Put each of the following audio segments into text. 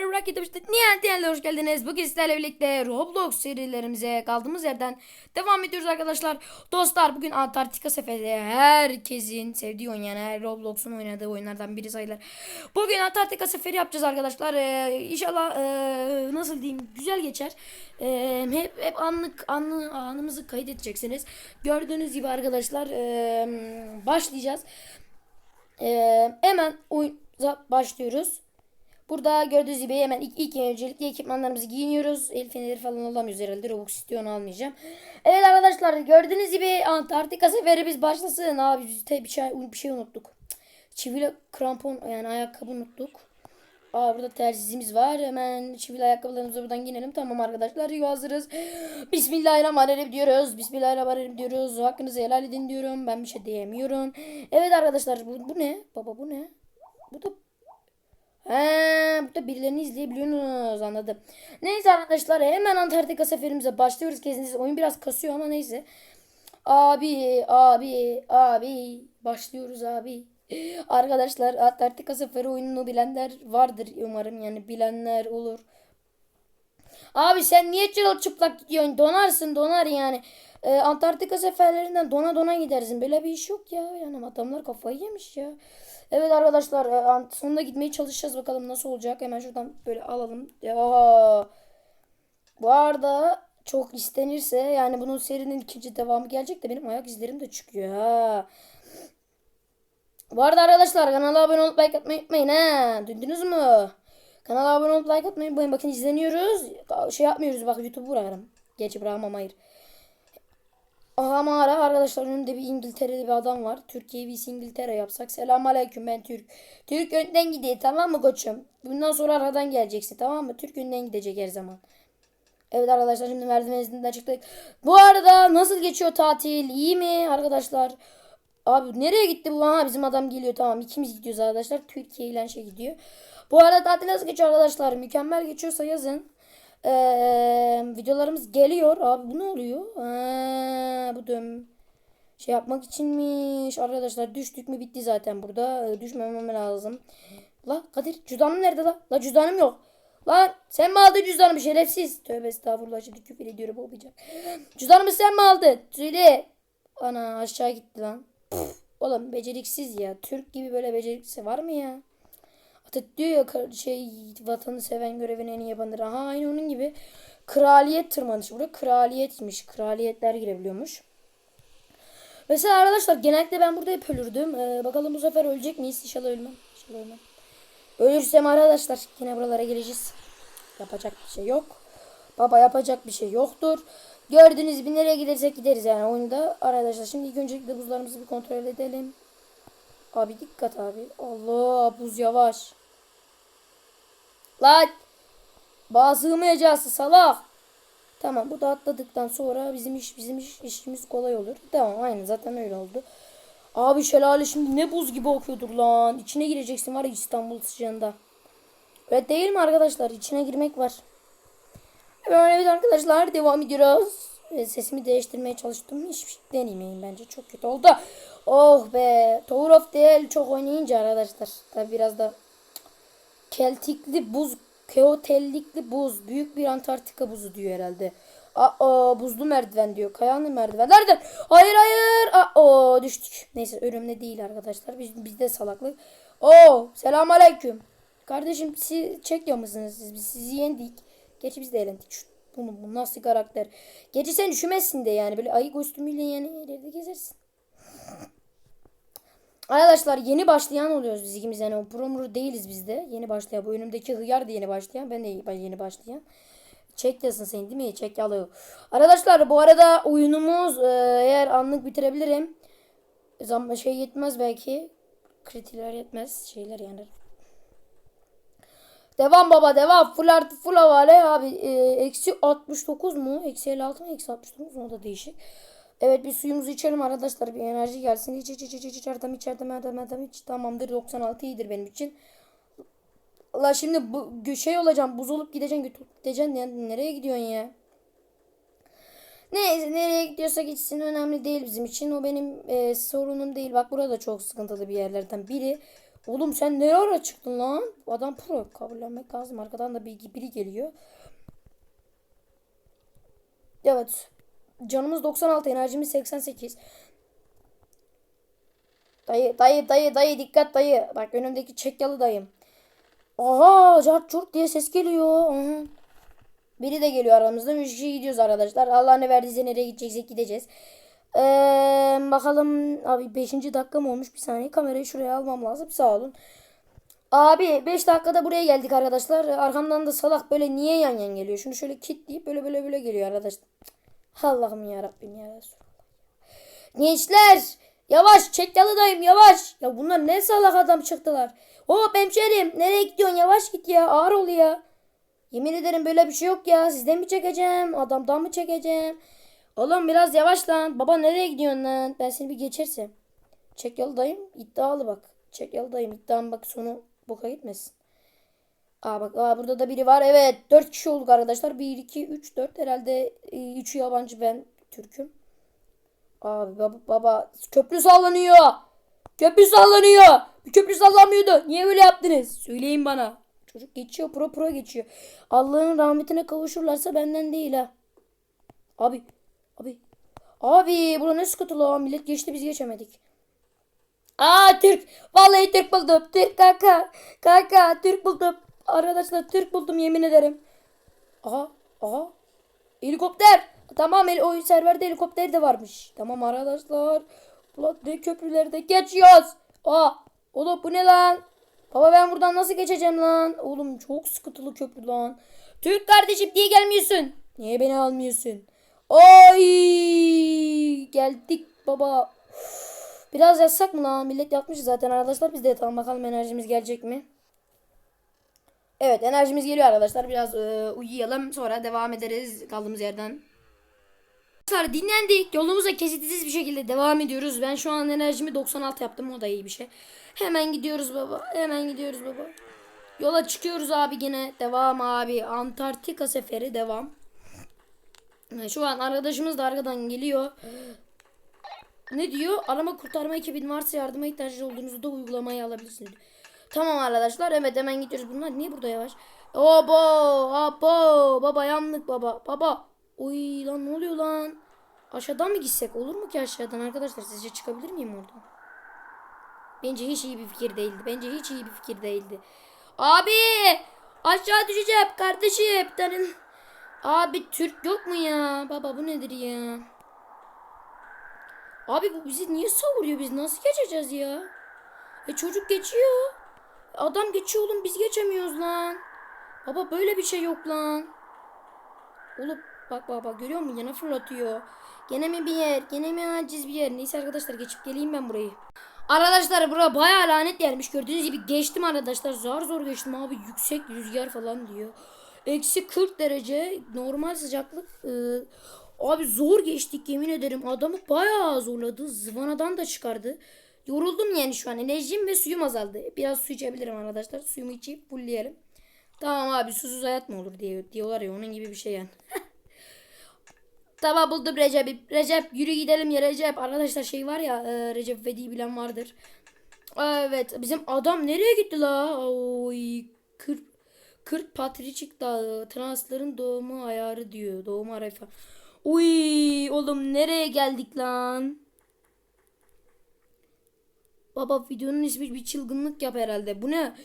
Rock işte Nihat Nihat'le hoş geldiniz. Bugün sizlerle birlikte Roblox serilerimize kaldığımız yerden devam ediyoruz arkadaşlar. Dostlar bugün Antarktika seferi herkesin sevdiği oyun yani her Roblox'un oynadığı oyunlardan biri sayılır. Bugün Antarktika seferi yapacağız arkadaşlar. Ee, inşallah ee, nasıl diyeyim güzel geçer. Ee, hep hep anlık anlı, anımızı kaydedeceksiniz. Gördüğünüz gibi arkadaşlar ee, başlayacağız. Ee, hemen oyuna başlıyoruz. Burada gördüğünüz gibi hemen ilk, ilk öncelikle ekipmanlarımızı giyiniyoruz. El feneri falan alamıyoruz herhalde. Robux istiyor almayacağım. Evet arkadaşlar gördüğünüz gibi Antarktika seferi biz başlasın. Abi bir şey, bir şey unuttuk. Çivili krampon yani ayakkabı unuttuk. Aa burada tersizimiz var. Hemen çivili ayakkabılarımızı buradan giyinelim. Tamam arkadaşlar yo hazırız. Bismillahirrahmanirrahim diyoruz. Bismillahirrahmanirrahim diyoruz. Hakkınızı helal edin diyorum. Ben bir şey diyemiyorum. Evet arkadaşlar bu, bu ne? Baba bu ne? Bu da He, burada birilerini izleyebiliyorsunuz anladım. Neyse arkadaşlar hemen Antarktika seferimize başlıyoruz. Kesintisiz oyun biraz kasıyor ama neyse. Abi, abi, abi. Başlıyoruz abi. Arkadaşlar Antarktika seferi oyununu bilenler vardır umarım yani bilenler olur. Abi sen niye çıplak gidiyorsun? Donarsın donar yani. Ee, Antarktika seferlerinden dona dona gidersin. Böyle bir iş yok ya. Yani adamlar kafayı yemiş ya. Evet arkadaşlar e, sonunda gitmeye çalışacağız bakalım nasıl olacak. Hemen şuradan böyle alalım. Ya. Bu arada çok istenirse yani bunun serinin ikinci devamı gelecek de benim ayak izlerim de çıkıyor ha. Bu arada arkadaşlar kanala abone olup like atmayı unutmayın ha. Duydunuz mu? Kanala abone olup like atmayı unutmayın. Bakın izleniyoruz. Şey yapmıyoruz bak YouTube bırakırım. Gerçi bırakmam hayır. Aha mağara arkadaşlar önümde bir İngiltere'li bir adam var. Türkiye'yi biz İngiltere yapsak. Selam aleyküm ben Türk. Türk önden gidiyor tamam mı koçum? Bundan sonra aradan geleceksin tamam mı? Türk önden gidecek her zaman. Evet arkadaşlar şimdi merdiven izinden çıktık. Bu arada nasıl geçiyor tatil? İyi mi arkadaşlar? Abi nereye gitti bu? Ha bizim adam geliyor tamam. ikimiz gidiyoruz arkadaşlar. Türkiye ile şey gidiyor. Bu arada tatil nasıl geçiyor arkadaşlar? Mükemmel geçiyorsa yazın. Ee, videolarımız geliyor. Abi bu ne oluyor? Ha, bu dön şey yapmak içinmiş. Arkadaşlar düştük mü bitti zaten burada. Ee, düşmemem lazım. La Kadir cüzdanım nerede la? La cüzdanım yok. Lan sen mi aldın cüzdanımı şerefsiz? Tövbe estağfurullah şimdi küfür ediyorum olmayacak. Cüzdanımı sen mi aldın? Söyle. Ana aşağı gitti lan. Püf, Oğlum beceriksiz ya. Türk gibi böyle beceriksiz var mı ya? Atatürk diyor ya şey vatanı seven görevini en iyi yapandır. Aha aynı onun gibi. Kraliyet tırmanışı. Burada kraliyetmiş. Kraliyetler girebiliyormuş. Mesela arkadaşlar genellikle ben burada hep ölürdüm. Ee, bakalım bu sefer ölecek miyiz? İnşallah ölmem. İnşallah ölmem. Ölürsem arkadaşlar yine buralara geleceğiz. Yapacak bir şey yok. Baba yapacak bir şey yoktur. Gördüğünüz gibi nereye gidersek gideriz yani oyunda. Arkadaşlar şimdi ilk öncelikle buzlarımızı bir kontrol edelim. Abi dikkat abi. Allah buz yavaş. Lan. Bağ sığmayacağız salak. Tamam bu da atladıktan sonra bizim iş bizim iş, işimiz kolay olur. Tamam aynen zaten öyle oldu. Abi şelale şimdi ne buz gibi okuyordur lan. İçine gireceksin var ya İstanbul sıcağında. Öyle değil mi arkadaşlar? İçine girmek var. Evet arkadaşlar devam ediyoruz. Ee, Sesimi değiştirmeye çalıştım. Hiçbir şey denemeyin bence. Çok kötü oldu. Oh be. Tower of Del çok oynayınca arkadaşlar. Tabi biraz da Keltikli buz, keotellikli buz, büyük bir Antarktika buzu diyor herhalde. Aa buzlu merdiven diyor. Kayanlı merdiven. Nereden? Hayır hayır. Aa düştük. Neyse ölümle değil arkadaşlar. Biz bizde salaklık. Oo selam aleyküm. Kardeşim siz Çekya mısınız siz? Biz sizi yendik. Gerçi biz de elendik. Şu, bu, bu nasıl karakter? Gerçi sen üşümezsin de yani. Böyle ayı kostümüyle yani yerlerde gezersin. Arkadaşlar yeni başlayan oluyoruz biz ikimiz yani o promuru değiliz biz de. Yeni başlayan bu önümdeki hıyar da yeni başlayan ben de yeni başlayan. Çek desin sen değil mi? Çek alıyor. Arkadaşlar bu arada oyunumuz e, eğer anlık bitirebilirim. Zaman şey yetmez belki. Kritiler yetmez şeyler yani. Devam baba devam. Full artı full havale abi. E, eksi 69 mu? Eksi 56 mı? Eksi 69 mu? O da değişik. Evet bir suyumuzu içelim arkadaşlar. Bir enerji gelsin. İç iç iç iç iç. İçeriden içeriden içeriden içeriden iç. Tamamdır 96 iyidir benim için. Allah şimdi bu şey olacağım. Buz olup gideceksin. Ya, nereye gidiyorsun ya? Neyse nereye gidiyorsa gitsin önemli değil bizim için. O benim e, sorunum değil. Bak burada çok sıkıntılı bir yerlerden biri. Oğlum sen ne ara çıktın lan? Adam pro. Kabullenmek lazım. Arkadan da bir, biri geliyor. Evet. Canımız 96. Enerjimiz 88. Dayı dayı dayı dayı dikkat dayı. Bak önümdeki çekyalı dayım. Aha cart curt diye ses geliyor. Aha. Biri de geliyor aramızda. Kişi gidiyoruz arkadaşlar. Allah ne verdiyse nereye gideceksek gideceğiz. Ee, bakalım abi 5. dakika mı olmuş? Bir saniye kamerayı şuraya almam lazım. Sağ olun. Abi 5 dakikada buraya geldik arkadaşlar. Arkamdan da salak böyle niye yan yan geliyor? Şunu şöyle kilitleyip böyle böyle böyle geliyor arkadaşlar. Allah'ım ya Rabbim ya Resulallah. Gençler yavaş çekyalı dayım yavaş. Ya bunlar ne salak adam çıktılar. Hop hemşerim nereye gidiyorsun yavaş git ya ağır ol ya. Yemin ederim böyle bir şey yok ya. Sizden mi çekeceğim? Adamdan mı çekeceğim? Oğlum biraz yavaş lan. Baba nereye gidiyorsun lan? Ben seni bir geçersem. Çekyalı dayım iddialı bak. Çekyalı dayım iddiam bak sonu boka gitmesin. Aa bak aa, burada da biri var. Evet 4 kişi olduk arkadaşlar. 1, 2, 3, 4 herhalde 3'ü yabancı ben Türk'üm. Abi baba, baba köprü sallanıyor. Köprü sallanıyor. Bir köprü sallanmıyordu. Niye böyle yaptınız? Söyleyin bana. Çocuk geçiyor pro pro geçiyor. Allah'ın rahmetine kavuşurlarsa benden değil ha. Abi. Abi. Abi bura ne sıkıntı lan. Millet geçti biz geçemedik. Aa Türk. Vallahi Türk buldum. Türk kanka. Kanka Türk buldum. Arkadaşlar Türk buldum yemin ederim. Aha. Aha. Helikopter. Tamam el o serverde helikopter de varmış. Tamam arkadaşlar. Ulan köprülerde geçiyoruz. Aa. Oğlum bu ne lan? Baba ben buradan nasıl geçeceğim lan? Oğlum çok sıkıntılı köprü lan. Türk kardeşim diye gelmiyorsun. Niye beni almıyorsun? Ay geldik baba. Biraz yatsak mı lan? Millet yatmış zaten arkadaşlar. Biz de yatalım bakalım enerjimiz gelecek mi? Evet enerjimiz geliyor arkadaşlar. Biraz e, uyuyalım sonra devam ederiz kaldığımız yerden. Arkadaşlar dinlendik. Yolumuza kesintisiz bir şekilde devam ediyoruz. Ben şu an enerjimi 96 yaptım. O da iyi bir şey. Hemen gidiyoruz baba. Hemen gidiyoruz baba. Yola çıkıyoruz abi gene. Devam abi. Antarktika seferi devam. E, Şu an arkadaşımız da arkadan geliyor. Ne diyor? Arama kurtarma ekibin varsa yardıma ihtiyacı olduğunuzda uygulamayı alabilirsiniz. Tamam arkadaşlar. Evet hemen gidiyoruz. Bunlar niye burada yavaş? Obo, abo, baba yandık baba. Baba. Oy lan ne oluyor lan? Aşağıdan mı gitsek? Olur mu ki aşağıdan arkadaşlar? Sizce çıkabilir miyim oradan? Bence hiç iyi bir fikir değildi. Bence hiç iyi bir fikir değildi. Abi! Aşağı düşeceğim kardeşim. Tanın. Abi Türk yok mu ya? Baba bu nedir ya? Abi bu bizi niye savuruyor? Biz nasıl geçeceğiz ya? E çocuk geçiyor. Adam geçiyor oğlum biz geçemiyoruz lan. Baba böyle bir şey yok lan. Oğlum bak bak görüyor musun? Yine fırlatıyor. Gene mi bir yer? Gene mi aciz bir yer? Neyse arkadaşlar geçip geleyim ben burayı. Arkadaşlar bura bayağı lanet yermiş. Gördüğünüz gibi geçtim arkadaşlar. Zor zor geçtim abi. Yüksek rüzgar falan diyor. Eksi 40 derece normal sıcaklık. Ee, abi zor geçtik yemin ederim. Adamı bayağı zorladı. Zıvanadan da çıkardı. Yoruldum yani şu an. Enerjim ve suyum azaldı. Biraz su içebilirim arkadaşlar. Suyumu içip fullleyelim. Tamam abi susuz hayat mı olur diye diyorlar ya onun gibi bir şey yani. tamam buldum Recep'i. Recep yürü gidelim ya Recep. Arkadaşlar şey var ya e, Recep Vedi bilen vardır. Evet bizim adam nereye gitti la? Oy 40 40 Patriçik Dağı transların doğumu ayarı diyor. Doğum arayı falan. Uy oğlum nereye geldik lan? Baba videonun ismi bir çılgınlık yap herhalde. Bu ne?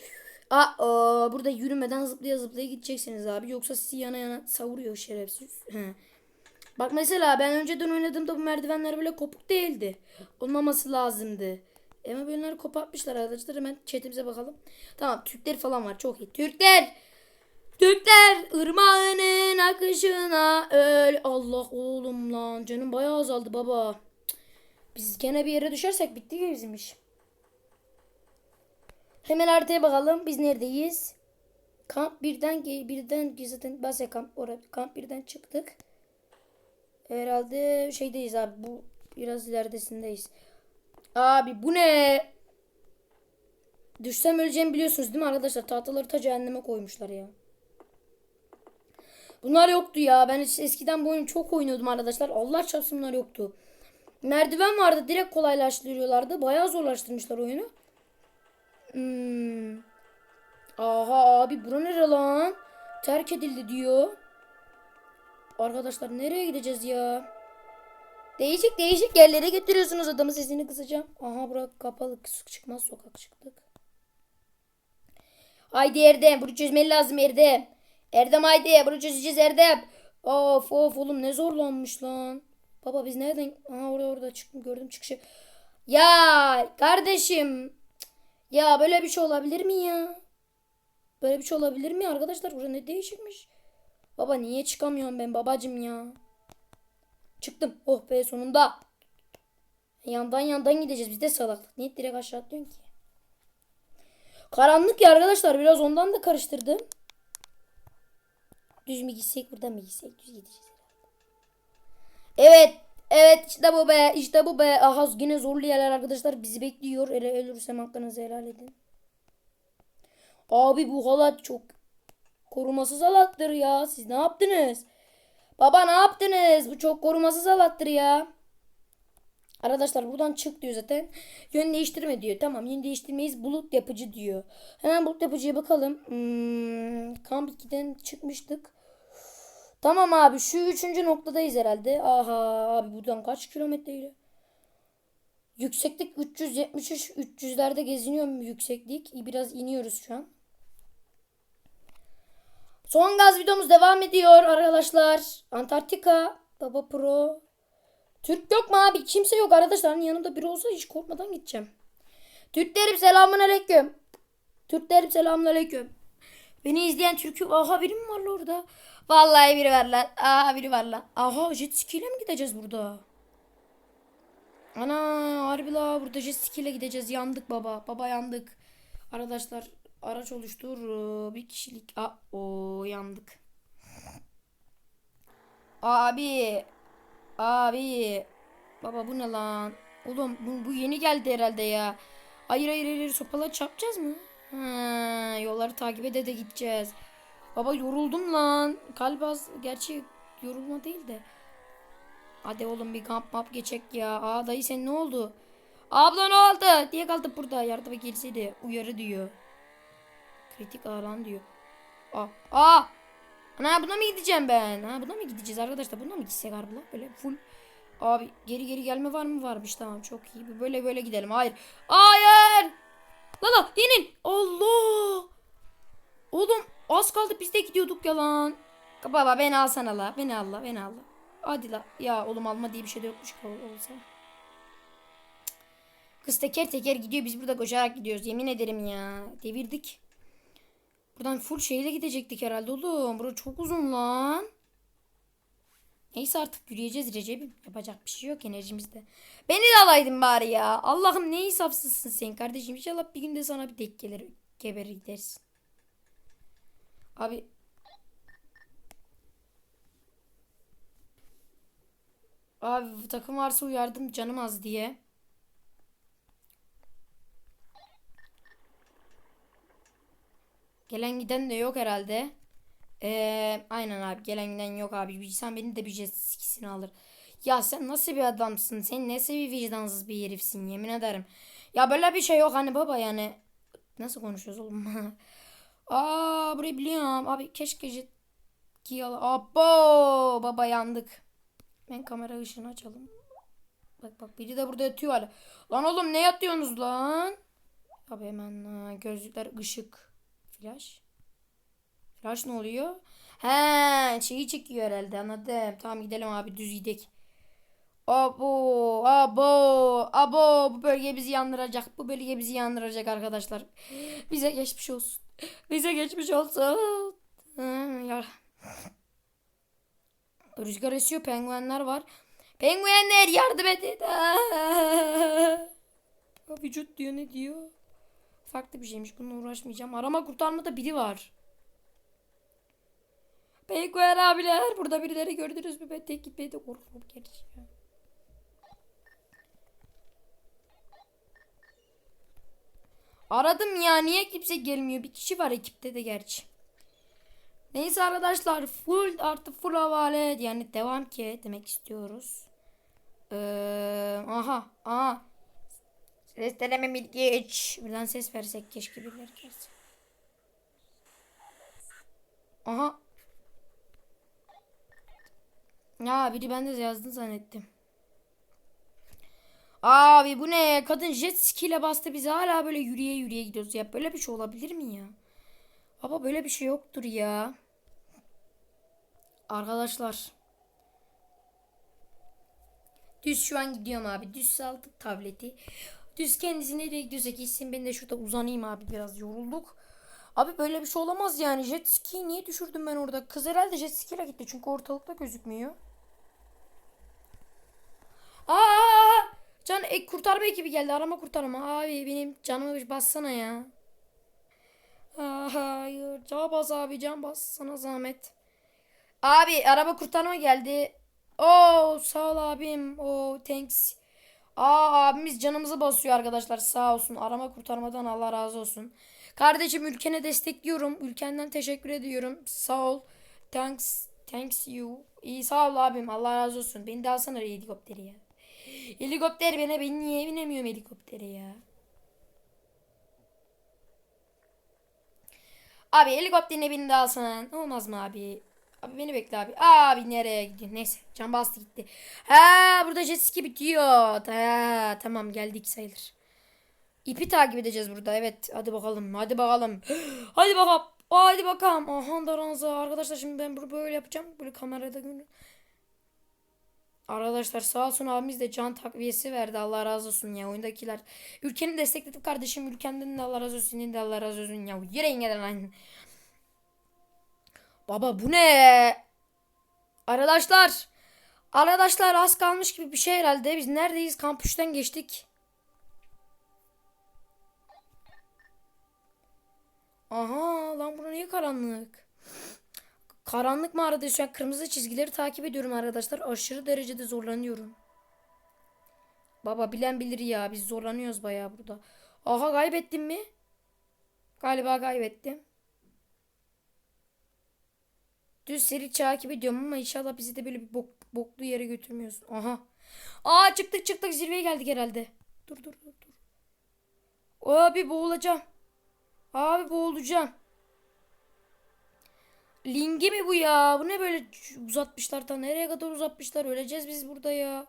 Aa, aa, burada yürümeden zıplaya zıplaya gideceksiniz abi. Yoksa sizi yana yana savuruyor şerefsiz. He. Bak mesela ben önceden oynadığımda bu merdivenler böyle kopuk değildi. Olmaması lazımdı. Ama böyleleri kopartmışlar arkadaşlar. Hemen chatimize bakalım. Tamam Türkler falan var. Çok iyi. Türkler! Türkler ırmağının akışına öl. Allah oğlum lan. Canım bayağı azaldı baba. Biz gene bir yere düşersek bitti ki bizim iş. Hemen haritaya bakalım. Biz neredeyiz? Kamp birden birden zaten base kamp orada kamp birden çıktık. Herhalde şeydeyiz abi. Bu biraz ileridesindeyiz. Abi bu ne? Düşsem öleceğimi biliyorsunuz değil mi arkadaşlar? Tahtaları ta cehenneme koymuşlar ya. Bunlar yoktu ya. Ben eskiden bu oyunu çok oynuyordum arkadaşlar. Allah çarpsın bunlar yoktu. Merdiven vardı. Direkt kolaylaştırıyorlardı. Bayağı zorlaştırmışlar oyunu. Hmm. Aha abi bura nere lan? Terk edildi diyor. Arkadaşlar nereye gideceğiz ya? Değişik değişik yerlere götürüyorsunuz adamı sesini kısacağım. Aha bura kapalı çıkmaz sokak çıktık. Haydi Erdem bunu çözmeli lazım Erdem. Erdem haydi bunu çözeceğiz Erdem. Of of oğlum ne zorlanmış lan. Baba biz nereden? Aha orada orada çıktım gördüm çıkışı. Ya kardeşim. Ya böyle bir şey olabilir mi ya? Böyle bir şey olabilir mi arkadaşlar? Burada ne değişikmiş? Baba niye çıkamıyorum ben babacım ya? Çıktım. Oh be sonunda. Yandan yandan gideceğiz. Biz de salaklık. Niye direkt aşağı atlıyorsun ki? Karanlık ya arkadaşlar. Biraz ondan da karıştırdım. Düz mü gitsek buradan mı gitsek? Düz gideceğiz. Evet. Evet işte bu be. işte bu be. Aha yine zorlu yerler arkadaşlar. Bizi bekliyor. Ele ölürsem hakkınızı helal edin. Abi bu halat çok korumasız halattır ya. Siz ne yaptınız? Baba ne yaptınız? Bu çok korumasız halattır ya. Arkadaşlar buradan çık diyor zaten. Yön değiştirme diyor. Tamam yön değiştirmeyiz. Bulut yapıcı diyor. Hemen bulut yapıcıya bakalım. Hmm, kamp 2'den çıkmıştık. Tamam abi şu üçüncü noktadayız herhalde. Aha abi buradan kaç kilometreyle? Yükseklik 373 300'lerde geziniyorum yükseklik. Biraz iniyoruz şu an. Son gaz videomuz devam ediyor arkadaşlar. Antarktika Baba Pro. Türk yok mu abi? Kimse yok arkadaşlar. Hani yanımda biri olsa hiç korkmadan gideceğim. Türklerim selamun aleyküm. Türklerim selamun aleyküm. Beni izleyen Türk'ü... Aha biri mi var orada? Vallahi biri var lan. Aha biri var lan. Aha jet ski ile mi gideceğiz burada? Ana harbi la burada jet ski ile gideceğiz. Yandık baba. Baba yandık. Arkadaşlar araç oluştur. Bir kişilik. Aa, o yandık. Abi. Abi. Baba bu ne lan? Oğlum bu, bu yeni geldi herhalde ya. Hayır hayır hayır sopala çarpacağız mı? Ha, yolları takip ede de gideceğiz. Baba yoruldum lan. Kalp az. Gerçi yorulma değil de. Hadi oğlum bir kamp map geçek ya. Aa dayı sen ne oldu? Abla ne oldu? Diye kaldık burada. Yardıma gelseydi. Uyarı diyor. Kritik alan diyor. Aa. Aa. Ana buna mı gideceğim ben? Ha buna mı gideceğiz arkadaşlar? Buna mı gitsek harbi lan? Böyle full. Abi geri geri gelme var mı? Varmış tamam çok iyi. Böyle böyle gidelim. Hayır. Hayır. Lala inin. Allah. Oğlum az kaldı biz de gidiyorduk yalan. Baba beni alsana la. Beni al la. Beni al la. Hadi la. Ya oğlum alma diye bir şey de yokmuş ki olsa. Kız teker teker gidiyor. Biz burada koşarak gidiyoruz. Yemin ederim ya. Devirdik. Buradan full şeyle gidecektik herhalde oğlum. Burası çok uzun lan. Neyse artık yürüyeceğiz Recep'im. Yapacak bir şey yok enerjimizde. Beni de alaydın bari ya. Allah'ım ne insafsızsın sen kardeşim. İnşallah bir günde sana bir denk gelir. Geber gidersin. Abi. Abi takım varsa uyardım canım az diye. Gelen giden de yok herhalde. Ee, aynen abi gelen giden yok abi. İnsan beni de bir jet skisini alır. Ya sen nasıl bir adamsın? Sen nasıl bir vicdansız bir herifsin yemin ederim. Ya böyle bir şey yok hani baba yani. Nasıl konuşuyoruz oğlum? Aa burayı biliyorum. Abi keşke jet ski al. Abo baba yandık. Ben kamera ışığını açalım. Bak bak biri de burada yatıyor hala. Lan oğlum ne yatıyorsunuz lan? Abi hemen gözlükler ışık. Flash. Flash ne oluyor? He şeyi çekiyor herhalde anladım. Tamam gidelim abi düz gidelim. Abo, abo, abo bu bölge bizi yandıracak. Bu bölge bizi yandıracak arkadaşlar. Bize geçmiş olsun. Bize geçmiş olsun. Ya. Rüzgar esiyor penguenler var. Penguenler yardım edin. Vücut diyor ne diyor? Farklı bir şeymiş bununla uğraşmayacağım. Arama kurtarmada biri var. Penguen abiler burada birileri gördünüz mü? Ben tek gitmeye de korkuyorum gerçi. Aradım ya niye kimse gelmiyor? Bir kişi var ekipte de gerçi. Neyse arkadaşlar full artı full havale yani devam ki demek istiyoruz. Ee, aha aha. Ses deneme geç. Buradan ses versek keşke birileri gelse. Aha. Ya biri bende de yazdın zannettim. Abi bu ne? Kadın jet ski ile bastı biz hala böyle yürüye yürüye gidiyoruz. Ya böyle bir şey olabilir mi ya? Baba böyle bir şey yoktur ya. Arkadaşlar. Düz şu an gidiyorum abi. Düz saldık tableti. Düz kendisi nereye gidiyorsa gitsin. Ben de şurada uzanayım abi biraz yorulduk. Abi böyle bir şey olamaz yani. Jet ski'yi niye düşürdüm ben orada? Kız herhalde jet ski ile gitti. Çünkü ortalıkta gözükmüyor. Aa! Can ek kurtarma ekibi geldi. Arama kurtarma. Abi benim canımı bir bassana ya. Aa, hayır. Can bas abi can bas. Sana zahmet. Abi araba kurtarma geldi. Oo sağ ol abim. Oo thanks. Aa abimiz canımızı basıyor arkadaşlar. Sağ olsun. Arama kurtarmadan Allah razı olsun. Kardeşim ülkene destekliyorum. Ülkenden teşekkür ediyorum. Sağ ol. Thanks. Thanks you. İyi sağ ol abim. Allah razı olsun. Beni de alsana helikopteri ya. Helikopter bana ben niye binemiyorum helikoptere ya. Abi helikopterine beni de alsana. Olmaz mı abi? Abi beni bekle abi. Abi nereye gidiyorsun? Neyse can bastı gitti. Ha burada jet ski bitiyor. Ha, tamam geldik sayılır. İpi takip edeceğiz burada. Evet hadi bakalım. Hadi bakalım. Hadi bakalım. Hadi bakalım. Aha daranza. Arkadaşlar şimdi ben bunu böyle yapacağım. Böyle kamerada görün. Arkadaşlar sağ olsun abimiz de can takviyesi verdi. Allah razı olsun ya oyundakiler. Ülkeni destekledim kardeşim. Ülkenden de Allah razı olsun. Senin de Allah razı olsun ya. Yüreğin gelen lan. Baba bu ne? Arkadaşlar. Arkadaşlar az kalmış gibi bir şey herhalde. Biz neredeyiz? Kampüsten geçtik. Aha lan bura niye karanlık? Karanlık mağarada şu an kırmızı çizgileri takip ediyorum arkadaşlar. Aşırı derecede zorlanıyorum. Baba bilen bilir ya. Biz zorlanıyoruz bayağı burada. Aha kaybettim mi? Galiba kaybettim. Düz seri takip ediyorum ama inşallah bizi de böyle bir bok, boklu yere götürmüyorsun. Aha. Aa çıktık çıktık zirveye geldik herhalde. Dur dur dur dur. Abi boğulacağım. Abi boğulacağım. Lingi mi bu ya? Bu ne böyle uzatmışlar ta nereye kadar uzatmışlar? Öleceğiz biz burada ya.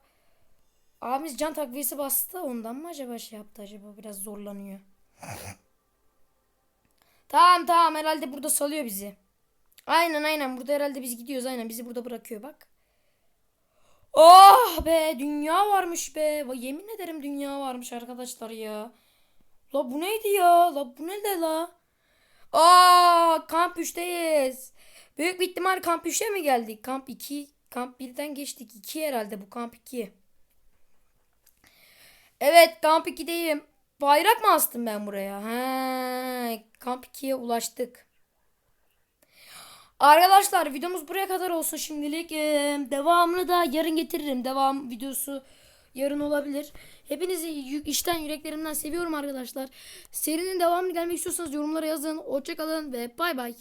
Abimiz can takviyesi bastı. Ondan mı acaba şey yaptı acaba? Biraz zorlanıyor. tamam tamam herhalde burada salıyor bizi. Aynen aynen burada herhalde biz gidiyoruz aynen bizi burada bırakıyor bak. Oh be dünya varmış be. Vay, Yemin ederim dünya varmış arkadaşlar ya. La bu neydi ya? La bu ne de la? Aa kamp 3'teyiz. Büyük bir ihtimal kamp 3'e mi geldik? Kamp 2, kamp 1'den geçtik. 2 herhalde bu kamp 2. Evet kamp 2'deyim. Bayrak mı astım ben buraya? He, kamp 2'ye ulaştık. Arkadaşlar videomuz buraya kadar olsun şimdilik. Ee, devamını da yarın getiririm. Devam videosu yarın olabilir. Hepinizi işten yüreklerimden seviyorum arkadaşlar. Serinin devamını gelmek istiyorsanız yorumlara yazın. Hoşçakalın ve bay bay.